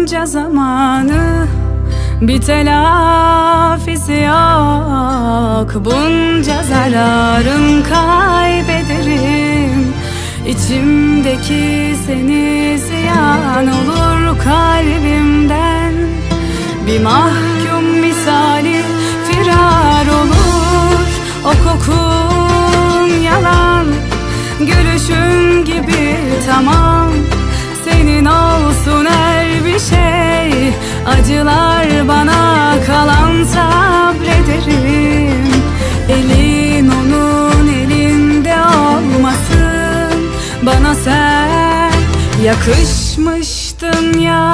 bunca zamanı bir telafisi yok. Bunca zararım kaybederim. İçimdeki seni ziyan olur kalbimden. Bir mahkum misali firar olur. O kokun yalan Gülüşün gibi tamam. Senin olsun Sen yakışmıştın ya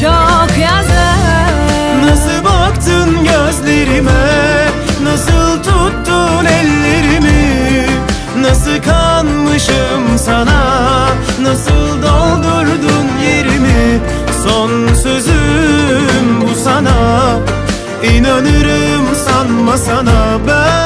Çok yazık. Nasıl baktın gözlerime? Nasıl tuttun ellerimi? Nasıl kanmışım sana? Nasıl doldurdun yerimi? Son sözüm bu sana. İnanırım sanma sana Ben